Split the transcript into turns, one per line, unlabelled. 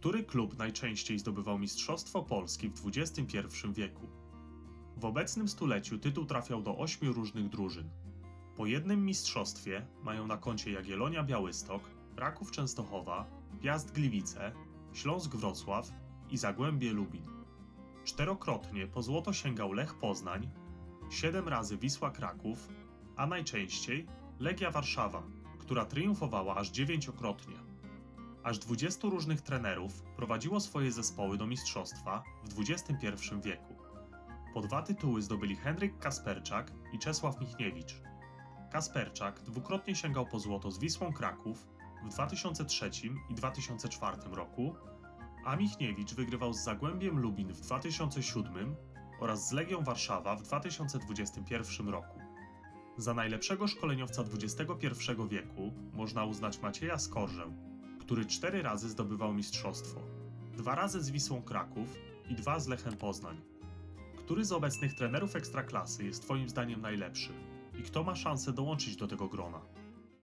Który klub najczęściej zdobywał Mistrzostwo Polski w XXI wieku? W obecnym stuleciu tytuł trafiał do ośmiu różnych drużyn. Po jednym mistrzostwie mają na koncie Jagiellonia Białystok, Raków Częstochowa, Piast Gliwice, Śląsk Wrocław i Zagłębie Lubin. Czterokrotnie po złoto sięgał Lech Poznań, siedem razy Wisła Kraków, a najczęściej Legia Warszawa, która triumfowała aż dziewięciokrotnie. Aż 20 różnych trenerów prowadziło swoje zespoły do mistrzostwa w XXI wieku. Po dwa tytuły zdobyli Henryk Kasperczak i Czesław Michniewicz. Kasperczak dwukrotnie sięgał po złoto z Wisłą Kraków w 2003 i 2004 roku, a Michniewicz wygrywał z Zagłębiem Lubin w 2007 oraz z Legią Warszawa w 2021 roku. Za najlepszego szkoleniowca XXI wieku można uznać Macieja Skorżę, który cztery razy zdobywał mistrzostwo. Dwa razy z Wisłą Kraków i dwa z Lechem Poznań. Który z obecnych trenerów Ekstraklasy jest Twoim zdaniem najlepszy? I kto ma szansę dołączyć do tego grona?